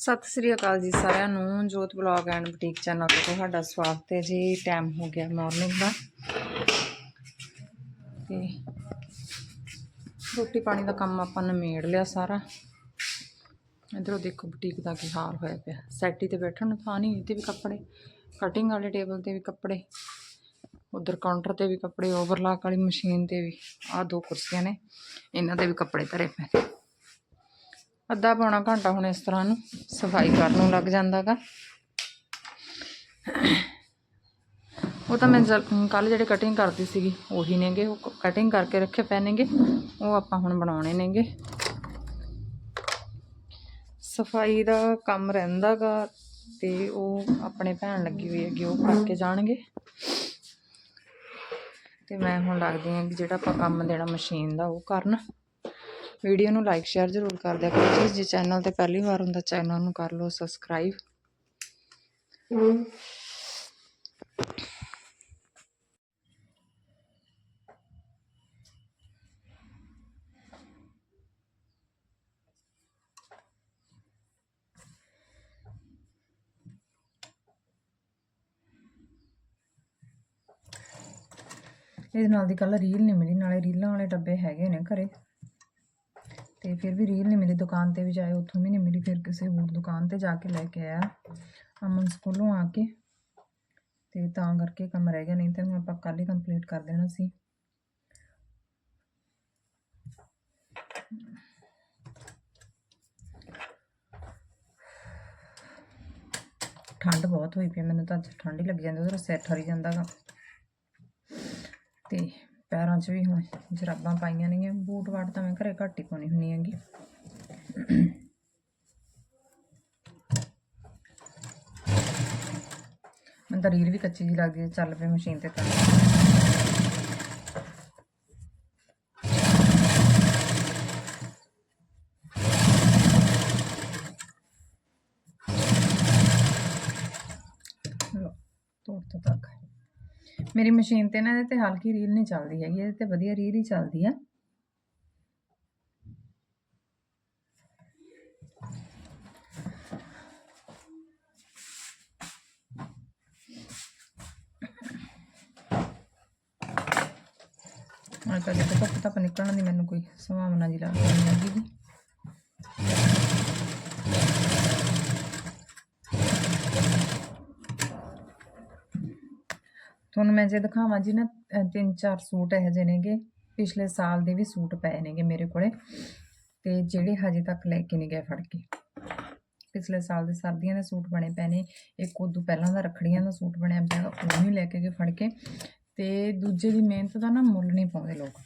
ਸਤਿ ਸ੍ਰੀ ਅਕਾਲ ਜੀ ਸਾਰਿਆਂ ਨੂੰ, ਜੋਤ ਬਲੌਗ ਐਂਡ ਬੁਟੀਕ ਚੈਨਲ ਤੇ ਤੁਹਾਡਾ ਸਵਾਗਤ ਹੈ ਜੀ। ਟਾਈਮ ਹੋ ਗਿਆ ਮਾਰਨਿੰਗ ਦਾ। ਤੇ ਰੋਟੀ ਪਾਣੀ ਦਾ ਕੰਮ ਆਪਾਂ ਨਿਮੇੜ ਲਿਆ ਸਾਰਾ। ਇਧਰੋਂ ਦੇਖੋ ਬੁਟੀਕ ਦਾ ਕੀ ਹਾਲ ਹੋਇਆ ਪਿਆ। ਸੈਟੀ ਤੇ ਬੈਠਣ ਨੂੰ ਥਾਂ ਨਹੀਂ 'ਤੇ ਵੀ ਕੱਪੜੇ। ਕਟਿੰਗ ਵਾਲੇ ਟੇਬਲ ਤੇ ਵੀ ਕੱਪੜੇ। ਉਧਰ ਕਾਊਂਟਰ ਤੇ ਵੀ ਕੱਪੜੇ ਓਵਰਲਾਕ ਵਾਲੀ ਮਸ਼ੀਨ ਤੇ ਵੀ। ਆਹ ਦੋ ਕੁਰਸੀਆਂ ਨੇ, ਇਹਨਾਂ ਤੇ ਵੀ ਕੱਪੜੇ ਧਰੇ ਪਏ। ਅੱਧਾ ਪੌਣਾ ਘੰਟਾ ਹੁਣ ਇਸ ਤਰ੍ਹਾਂ ਨੂੰ ਸਫ਼ਾਈ ਕਰਨ ਨੂੰ ਲੱਗ ਜਾਂਦਾਗਾ। ਉਹ ਤਾਂ ਮੈਂ ਕੱਲ ਜਿਹੜੇ ਕਟਿੰਗ ਕਰਦੀ ਸੀਗੀ, ਉਹੀ ਨੇਗੇ, ਉਹ ਕਟਿੰਗ ਕਰਕੇ ਰੱਖੇ ਪਏ ਨੇਗੇ, ਉਹ ਆਪਾਂ ਹੁਣ ਬਣਾਉਣੇ ਨੇਗੇ। ਸਫ਼ਾਈ ਦਾ ਕੰਮ ਰਹਿੰਦਾਗਾ ਤੇ ਉਹ ਆਪਣੇ ਭੈਣ ਲੱਗੀ ਹੋਈ ਹੈਗੀ, ਉਹ ਕਰਕੇ ਜਾਣਗੇ। ਤੇ ਮੈਂ ਹੁਣ ਲੱਗਦੀ ਹਾਂ ਕਿ ਜਿਹੜਾ ਆਪਾਂ ਕੰਮ ਦੇਣਾ ਮਸ਼ੀਨ ਦਾ ਉਹ ਕਰਨ। ਵੀਡੀਓ ਨੂੰ ਲਾਈਕ ਸ਼ੇਅਰ ਜ਼ਰੂਰ ਕਰ ਦਿਆ ਕਰੋ ਜੀ। ਜੇ ਚੈਨਲ ਤੇ ਪਹਿਲੀ ਵਾਰ ਹੁੰਦਾ ਚੈਨਲ ਨੂੰ ਕਰ ਲਓ ਸਬਸਕ੍ਰਾਈਬ ਇਹਦੇ ਨਾਲ ਦੀ ਕੱਲ ਰੀਲ ਨਹੀਂ ਮਿਲੀ ਨਾਲੇ ਰੀਲਾਂ ਵਾਲੇ ਡੱਬੇ ਹੈਗੇ ਨੇ ਘਰੇ। ਤੇ ਫਿਰ ਵੀ ਰੀਲ ਨਹੀਂ ਮਿਲੀ, ਦੁਕਾਨ ਤੇ ਵੀ ਜਾਏ, ਉੱਥੋਂ ਵੀ ਨਹੀਂ ਮਿਲੀ, ਫਿਰ ਕਿਸੇ ਹੋਰ ਦੁਕਾਨ ਤੇ ਜਾ ਕੇ ਲੈ ਕੇ ਆਇਆ। ਅਮਨ ਸਕੂਲੋਂ ਆ ਕੇ ਤੇ ਤਾਂ ਕਰਕੇ ਕੰਮ ਰਹਿ ਗਿਆ, ਨਹੀਂ ਤਾਂ ਹੁਣ ਆਪਾਂ ਕੱਲ ਹੀ ਕੰਪਲੀਟ ਕਰ ਦੇਣਾ ਸੀ। ਠੰਡ ਬਹੁਤ ਹੋਈ ਪਈ ਮੈਨੂੰ ਤਾਂ ਅੱਜ ਠੰਡ ਹੀ ਲੱਗ ਜਾਂਦੀ, ਉਹਦਾ ਸਿਰ ਠਰੀ ਜਾਂਦਾਗਾ। ਤੇ ਪੈਰਾਂ 'ਚ ਵੀ ਹੁਣ ਜਰਾਬਾਂ ਪਾਈਆਂ ਨੇਗੀਆਂ, ਬੂਟ ਵਾਟ ਤਾਂ ਮੈਂ ਘਰੇ ਘੱਟ ਹੀ ਪਾਉਣੀ ਹੁੰਨੀ ਹੈਗੀ। ਮੈਨੂੰ ਤਾਂ ਰੀਲ ਵੀ ਕੱਚੀ ਜੀ ਲੱਗਦੀ ਹੈ, ਚੱਲ ਪਈ ਮਸ਼ੀਨ ਤੇ ਤਾਂ। ਲਓ, ਤੋੜ ਤੋਂ ਤੱਕ। ਮੇਰੀ ਮਸ਼ੀਨ ਤੇ ਨਾ ਇਹਦੇ ਤੇ ਹਲਕੀ ਰੀਲ ਨਹੀਂ ਚੱਲਦੀ ਹੈਗੀ, ਇਹਦੇ ਤੇ ਵਧੀਆ ਰੀਲ ਹੀ ਚੱਲਦੀ ਆ। ਅੱਜ ਕੱਲ੍ਹ ਜਿੱਥੇ ਧੁੱਪ ਧੱਪ ਨਿਕਲਣ ਦੀ ਮੈਨੂੰ ਕੋਈ ਸੰਭਾਵਨਾ ਜੀ ਲੱਗਦੀ ਨਹੀਂ ਹੈਗੀ। ਹੁਣ ਮੈਂ ਜੇ ਦਿਖਾਵਾਂ ਜੀ ਨਾ ਤਿੰਨ ਚਾਰ ਸੂਟ ਇਹੋ ਜਿਹੇ ਨੇਗੇ, ਪਿਛਲੇ ਸਾਲ ਦੇ ਵੀ ਸੂਟ ਪਏ ਨੇਗੇ ਮੇਰੇ ਕੋਲੇ, ਤੇ ਜਿਹੜੇ ਹਜੇ ਤੱਕ ਲੈ ਕੇ ਨਹੀਂ ਗਏ ਫੜ ਕੇ। ਪਿਛਲੇ ਸਾਲ ਦੇ ਸਰਦੀਆਂ ਦੇ ਸੂਟ ਬਣੇ ਪਏ ਨੇ, ਇੱਕ ਉਦੋਂ ਪਹਿਲਾਂ ਦਾ ਰੱਖੜੀਆਂ ਦਾ ਸੂਟ ਬਣਿਆ ਪਿਆ, ਉਹ ਵੀ ਲੈ ਕੇ ਗਏ ਫੜ ਕੇ, ਤੇ ਦੂਜੇ ਦੀ ਮਿਹਨਤ ਦਾ ਨਾ ਮੁੱਲ ਨਹੀਂ ਪਾਉਂਦੇ ਲੋਕ।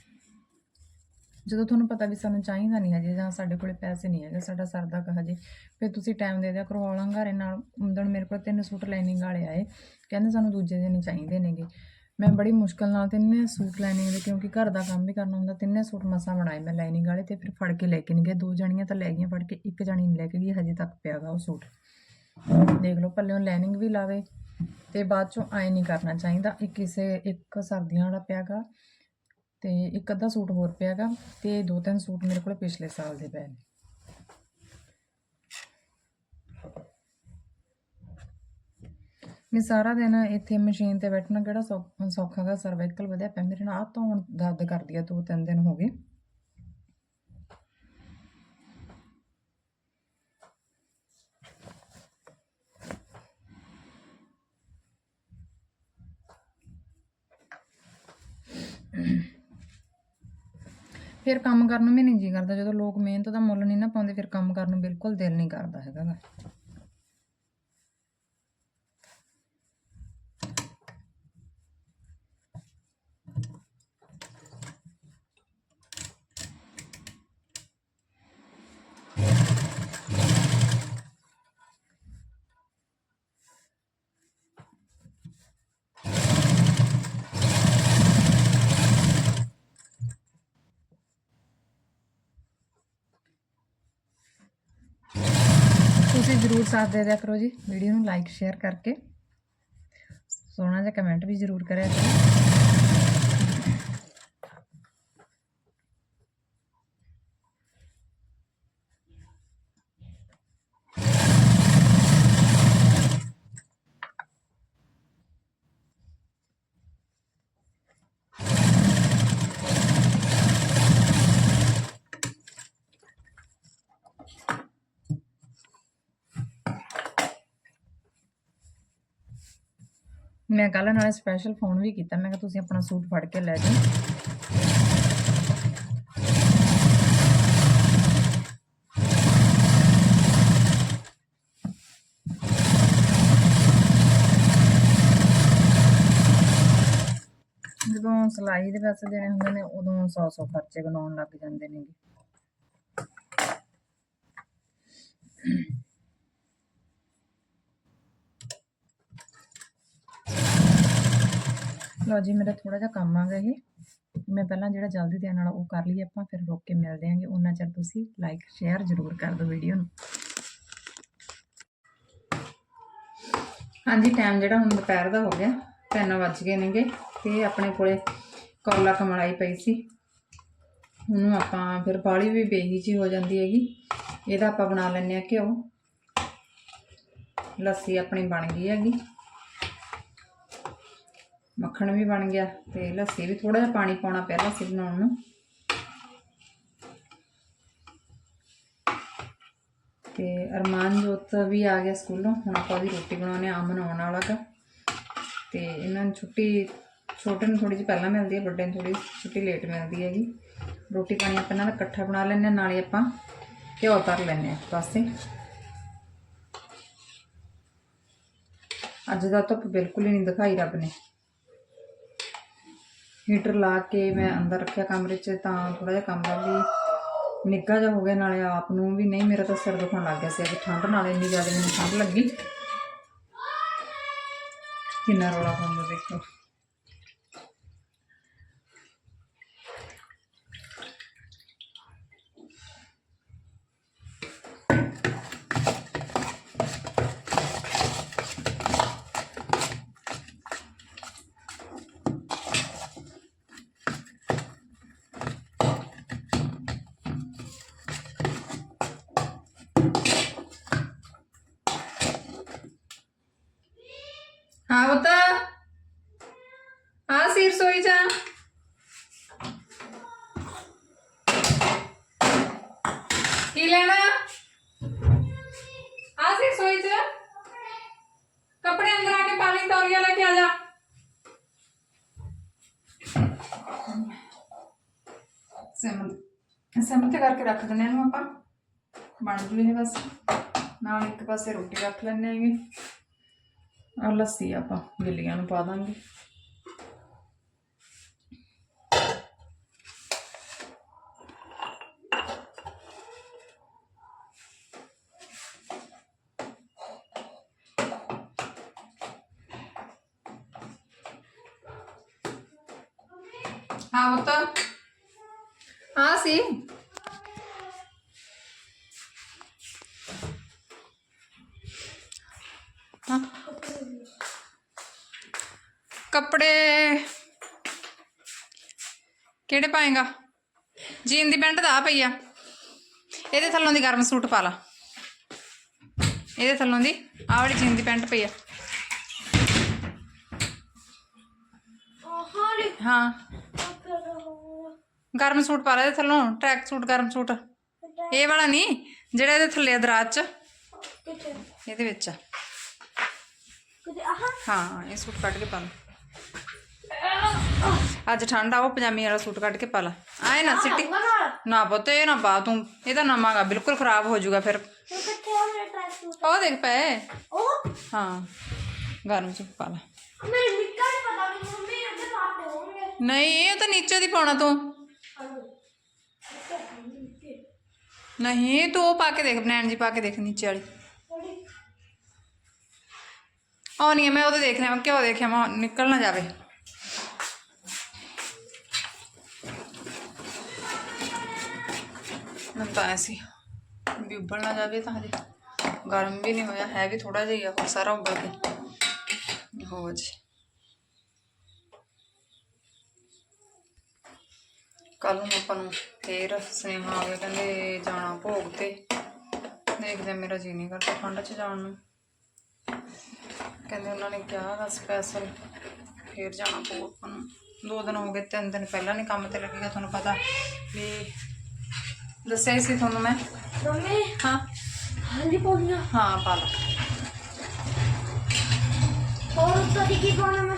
ਜਦੋਂ ਤੁਹਾਨੂੰ ਪਤਾ ਵੀ ਸਾਨੂੰ ਚਾਹੀਦਾ ਨਹੀਂ ਹਜੇ ਜਾਂ ਸਾਡੇ ਕੋਲੇ ਪੈਸੇ ਨਹੀਂ ਹੈਗੇ, ਸਾਡਾ ਸਰਦਾ ਕ ਹਜੇ, ਫਿਰ ਤੁਸੀਂ ਟਾਈਮ ਦੇ ਦਿਆ ਕਰੋ ਔਲੰਗਾਰੇ ਨਾਲ ਉਦੋਂ ਮੇਰੇ ਕੋਲ ਤਿੰਨ ਸੂਟ ਲਾਈਨਿੰਗ ਵਾਲੇ ਆਏ, ਕਹਿੰਦੇ ਸਾਨੂੰ ਦੂਜੇ ਦਿਨ ਹੀ ਚਾਹੀਦੇ ਨੇਗੇ। ਮੈਂ ਬੜੀ ਮੁਸ਼ਕਲ ਨਾਲ ਤਿੰਨੇ ਸੂਟ ਲਾਈਨਿੰਗ ਦੇ, ਕਿਉਂਕਿ ਘਰ ਦਾ ਕੰਮ ਵੀ ਕਰਨਾ ਹੁੰਦਾ, ਤਿੰਨੇ ਸੂਟ ਮਸਾਂ ਬਣਾਏ ਮੈਂ ਲਾਈਨਿੰਗ ਵਾਲੇ ਤੇ ਫਿਰ ਫੜ ਕੇ ਲੈ ਕੇ ਨਹੀਂ ਗਏ, ਦੋ ਜਣੀਆਂ ਤਾਂ ਲੈ ਗਈਆਂ ਫੜ ਕੇ, ਇੱਕ ਜਣੀ ਨਹੀਂ ਲੈ ਕੇ ਗਈ, ਹਜੇ ਤੱਕ ਪਿਆਗਾ ਉਹ ਸੂਟ। ਦੇਖ ਲਓ, ਪੱਲਿਓਂ ਲਾਈਨਿੰਗ ਵੀ ਲਾਵੇ ਤੇ ਬਾਅਦ ਚੋਂ ਐ ਨਹੀਂ ਕਰਨਾ ਚਾਹੀਦਾ, ਇੱਕ ਕਿਸੇ, ਇੱਕ ਸਰਦੀਆਂ ਵਾਲਾ ਪਿਆਗਾ ਤੇ ਇੱਕ ਅੱਧਾ ਸੂਟ ਹੋਰ ਪਿਆਗਾ ਤੇ ਦੋ ਤਿੰਨ ਸੂਟ ਮੇਰੇ ਕੋਲ ਪਿਛਲੇ ਸਾਲ ਦੇ ਪਏ ਨੇ। ਮੈਂ ਸਾਰਾ ਦਿਨ ਇੱਥੇ ਮਸ਼ੀਨ ਤੇ ਬੈਠਣਾ ਕਿਹੜਾ ਸੌ- ਸੌਖਾ ਗਾ ਸਰਵਾਈਕਲ ਵਧਿਆ ਪਿਆ। ਮੇਰੇ ਨਾਲ ਆਹ ਧੌਣ ਦਰਦ ਕਰਦੀ ਆ ਦੋ ਤਿੰਨ ਦਿਨ ਹੋ ਗਏ। ਫਿਰ ਕੰਮ ਕਰਨ ਨੂੰ ਵੀ ਨਹੀਂ ਜੀ ਕਰਦਾ ਜਦੋਂ ਲੋਕ ਮਿਹਨਤ ਦਾ ਮੁੱਲ ਨਹੀਂ ਨਾ ਪਾਉਂਦੇ, ਫਿਰ ਕੰਮ ਕਰਨ ਨੂੰ ਬਿਲਕੁਲ ਦਿਲ ਨਹੀਂ ਕਰਦਾ ਹੈਗਾ ਗਾ। ਤੁਸੀਂ ਜਰੂਰ ਸਾਥ ਦੇ ਦਿਆ ਕਰੋ ਜੀ। ਵੀਡੀਓ ਨੂੰ ਲਾਈਕ ਸ਼ੇਅਰ ਕਰਕੇ ਸੋਹਣਾ ਜਿਹਾ ਕਮੈਂਟ ਵੀ ਜਰੂਰ ਕਰਿਆ ਕਰੋ। ਮੈਂ ਕੱਲ ਨਾਲੇ ਸਪੈਸ਼ਲ ਫੋਨ ਵੀ ਕੀਤਾ, ਮੈਂ ਕਿਹਾ ਤੁਸੀਂ ਆਪਣਾ ਸੂਟ ਫੜ ਕੇ ਲੈ ਜਾਓ। ਜਦੋਂ ਸਿਲਾਈ ਦੇ ਪੈਸੇ ਦੇਣੇ ਹੁੰਦੇ ਨੇ, ਉਦੋਂ 100 100 ਖਰਚੇ ਗਣਾਉਣ ਲੱਗ ਜਾਂਦੇ ਨੇਗੇ। ਲਓ ਜੀ, ਮੇਰਾ ਥੋੜਾ ਜਿਹਾ ਕੰਮ ਆ ਗਿਆ ਇਹ। ਮੈਂ ਪਹਿਲਾਂ ਜਿਹੜਾ ਜਲਦੀ ਦੇਣ ਵਾਲਾ ਉਹ ਕਰ ਲਈ ਆਪਾਂ, ਫਿਰ ਰੁਕ ਕੇ ਮਿਲਦੇ ਆਂਗੇ। ਉਹਨਾਂ ਚਿਰ ਤੁਸੀਂ ਲਾਈਕ ਸ਼ੇਅਰ ਜ਼ਰੂਰ ਕਰ ਦਿਓ ਵੀਡੀਓ ਨੂੰ। ਹਾਂਜੀ ਟਾਈਮ ਜਿਹੜਾ ਹੁਣ ਦੁਪਹਿਰ ਦਾ ਹੋ ਗਿਆ। 3 ਵੱਜ ਗਏ ਨੇਗੇ ਤੇ ਆਪਣੇ ਕੋਲੇ ਕਰਲਾ ਕਮਲਾਈ ਪਈ ਸੀ। ਉਹਨੂੰ ਆਪਾਂ ਫਿਰ ਬਾਲੀ ਵੀ ਬੇਹੀ ਜੀ ਹੋ ਜਾਂਦੀ ਹੈਗੀ। ਇਹਦਾ ਆਪਾਂ ਬਣਾ ਲੈਂਦੇ ਆ ਘਿਓ। ਲੱਸੀ ਆਪਣੀ ਬਣ ਗਈ ਹੈਗੀ। ਮੱਖਣ ਵੀ ਬਣ ਗਿਆ ਤੇ ਲੱਸੀ ਵੀ ਥੋੜਾ ਜਿਹਾ ਪਾਣੀ ਪਾਉਣਾ ਪਿਆ, ਲੱਸੀ ਬਣਾਉਣ ਨੂੰ। ਤੇ ਅਰਮਾਨ ਜੋਤ ਵੀ ਆ ਗਿਆ ਸਕੂਲੋਂ, ਹੁਣ ਆਪਾਂ ਉਹਦੀ ਰੋਟੀ ਬਣਾਉਣੇ ਆ ਅਮਨ ਆਉਣ ਵਾਲਾ ਗਾ। ਤੇ ਇਹਨਾਂ ਨੂੰ ਛੁੱਟੀ, ਛੋਟੇ ਨੂੰ ਥੋੜੀ ਜਿਹੀ ਪਹਿਲਾਂ ਮਿਲਦੀ ਹੈ, ਵੱਡੇ ਨੂੰ ਥੋੜੀ ਛੁੱਟੀ ਲੇਟ ਮਿਲਦੀ ਹੈਗੀ। ਰੋਟੀ ਪਾਣੀ ਆਪਾਂ ਇਹਨਾਂ ਦਾ ਇਕੱਠਾ ਬਣਾ ਲੈਂਦੇ ਹਾਂ, ਨਾਲੇ ਆਪਾਂ ਘਿਓ ਤਰ ਲੈਂਦੇ ਹਾਂ ਇੱਕ ਪਾਸੇ। ਅੱਜ ਦਾ ਧੁੱਪ ਬਿਲਕੁਲ ਹੀ ਨਹੀਂ ਦਿਖਾਈ ਰੱਬ ਨੇ। ਹੀਟਰ ਲਾ ਕੇ ਮੈਂ ਅੰਦਰ ਰੱਖਿਆ ਕਮਰੇ 'ਚ, ਤਾਂ ਥੋੜਾ ਜਿਹਾ ਕਮਰਾ ਵੀ ਨਿੱਘਾ ਜਿਹਾ ਹੋ ਗਿਆ, ਨਾਲੇ ਆਪ ਨੂੰ ਵੀ ਨਹੀਂ, ਮੇਰਾ ਤਾਂ ਸਿਰ ਦੁਖਣ ਲੱਗ ਗਿਆ ਸੀ, ਅੱਜ ਠੰਡ ਨਾਲ ਇੰਨੀ ਜ਼ਿਆਦਾ ਮੈਨੂੰ ਠੰਡ ਲੱਗੀ। ਕਿੰਨਾ ਰੌਲਾ ਪਾਉਂਦਾ ਦੇਖੋ ਹਾਂ ਬਤਾ ਆ ਸਿਰ ਸੋਈ ਜਾ ਕੀ ਲੈਣਾ ਆ ਸਿਰ ਸੋਈ ਜਾ ਕੱਪੜੇ ਅੰਦਰ ਆ ਕੇ ਪਾ ਲਈ ਤੌਲੀਆ ਲੈ ਕੇ ਆ ਜਾ ਸਿਮ ਸਿਮ ਤੇ ਕਰਕੇ ਰੱਖ ਦਿੰਦੇ ਇਹਨੂੰ ਆਪਾਂ। ਬਣ ਜੂ ਇਹ ਬਸ। ਨਾਲ ਇੱਕ ਪਾਸੇ ਰੋਟੀ ਰੱਖ ਲੈਣੇ ਹੈਗੇ। ਆ ਲੱਸੀ ਆਪਾਂ ਬਿੱਲੀਆਂ ਨੂੰ ਪਾ ਦਾਂਗੇ। ਹਾਂ ਬਤਾ ਹਾਂ ਸੀ। ਕੱਪੜੇ ਕਿਹੜੇ ਪਾਏਗਾ? ਜੀਨ ਦੀ ਪੈਂਟ ਦਾ ਪਈ ਆ। ਇਹਦੇ ਥੱਲੋਂ ਦੀ ਗਰਮ ਸੂਟ ਪਾ ਲਾ। ਇਹਦੇ ਥੱਲੋਂ ਦੀ ਆਹ ਵਾਲੀ ਜੀਨ ਦੀ ਪੈਂਟ ਪਈ ਆ। ਹਾਂ। ਗਰਮ ਸੂਟ ਪਾ ਲੈ ਇਹਦੇ ਥੱਲੋਂ ਟਰੈਕ ਸੂਟ ਗਰਮ ਸੂਟ। ਇਹ ਵਾਲਾ ਨਹੀਂ ਜਿਹੜਾ ਇਹਦੇ ਥੱਲੇ ਦਰਾਜ ਚ। ਇਹਦੇ ਵਿੱਚ ਹਾਂ ਇਹ ਸੂਟ ਕੱਢ ਕੇ ਪਾ ਲਾ। ਅੱਜ ਠੰਡ ਆ ਉਹ ਪਜਾਮੀ ਵਾਲਾ ਸੂਟ ਕੱਢ ਕੇ ਪਾ ਲਾ। ਆਏ ਨਾ ਸਿੱਟੀ। ਨਾ ਪੁੱਤ ਇਹ ਨਾ ਪਾ ਤੂੰ। ਇਹ ਤਾਂ ਨਵਾਂਗਾ ਬਿਲਕੁਲ ਖਰਾਬ ਹੋ ਜਾਊਗਾ ਫਿਰ। ਉਹ ਦੇਖ ਪਏ। ਹਾਂ। ਗਰਮ ਸੂਟ ਪਾ ਲਾ। ਨਹੀਂ ਇਹ ਤਾਂ ਨੀਚੇ ਦੀ ਪਾਉਣਾ ਤੂੰ। ਨਹੀਂ ਤੂੰ ਉਹ ਪਾ ਕੇ ਦੇਖ ਬਨੈਣ ਜੀ ਪਾ ਕੇ ਦੇਖ ਨੀਚੇ ਵਾਲੀ। ਉਹ ਨਹੀਂ ਮੈਂ ਉਹਦੇ ਦੇਖ ਲਿਆ ਮੈਂ ਕਿਉਂ ਦੇਖਿਆ ਮੈਂ ਨਿਕਲ ਨਾ ਜਾਵੇ। ਮੈਂ ਤਾਂ ਐਸੀ ਵੀ ਉਬਲ ਨਾ ਜਾਵੇ ਤਾਂ ਹਜੇ। ਗਰਮ ਵੀ ਨਹੀਂ ਹੋਇਆ, ਹੈ ਵੀ ਥੋੜਾ ਜਿਹਾ ਹੀ ਆ ਹੋਰ ਸਾਰਾ ਉੱਬਲ ਕੇ ਹੋ ਜੀ। ਕੱਲ ਨੂੰ ਆਪਾਂ ਨੂੰ ਫੇਰ ਸੁਨੇਹਾ ਆ ਗਿਆ ਕਹਿੰਦੇ ਜਾਣਾ ਭੋਗ ਤੇ। ਦੇਖਦੇ ਮੇਰਾ ਜੀ ਨਹੀਂ ਕਰਦਾ ਠੰਡ 'ਚ ਜਾਣ ਨੂੰ। ਕਹਿੰਦੇ ਉਹਨਾਂ ਨੇ ਕਿਹਾ ਵਾ ਸਪੈਸ਼ਲ ਫੇਰ ਜਾਣਾ ਭੋਗ ਆਪਾਂ ਨੂੰ। ਦੋ ਦਿਨ ਹੋ ਗਏ, ਤਿੰਨ ਦਿਨ ਪਹਿਲਾਂ ਨਹੀਂ ਕੰਮ ਤੇ ਲੱਗੇਗਾ, ਤੁਹਾਨੂੰ ਪਤਾ। ਵੀ ਦੱਸਿਆ ਹੀ ਸੀ ਤੁਹਾਨੂੰ ਮੈਂ। ਹਾਂ। ਹਾਂ ਪਾ ਲਾ ਹੋਰ ਜੀ ਕੀ ਪਾਉਣਾ ਮੈਂ